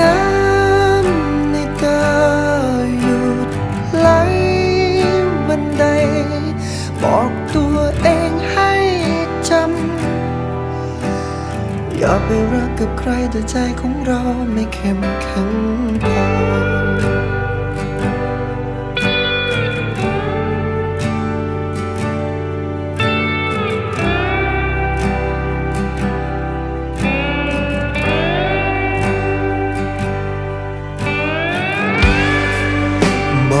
น้ำในตาหยุดไหลวันใด บอกตัวเองให้จำ อย่าไปรักกับใครแต่ใจของเราไม่เข้มแข็งพอ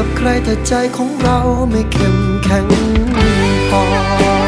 กับใครแต่ใจของเราไม่เข้มแข็งพอ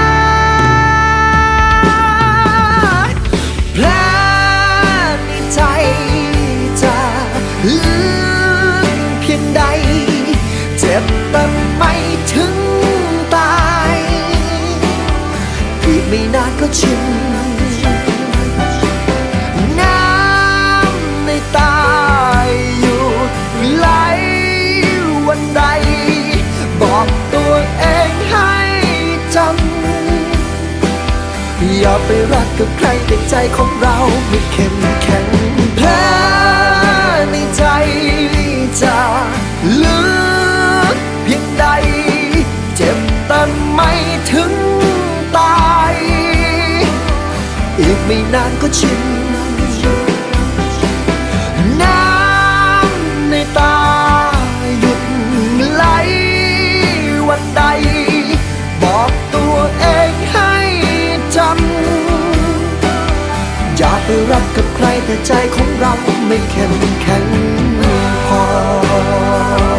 ชินน้ำในตาหยุดไหลวันใด บอกตัวเองให้จำอย่าไปรักกับใครแต่ใจของเราไม่เข้มแข็งแผลในใจจะลึก ไม่นานก็ชิน น้ำในตาหยุดไหลวันใด บอกตัวเองให้จำ อย่าไปรักกับใครแต่ใจของเราไม่เข้มแข็งพอ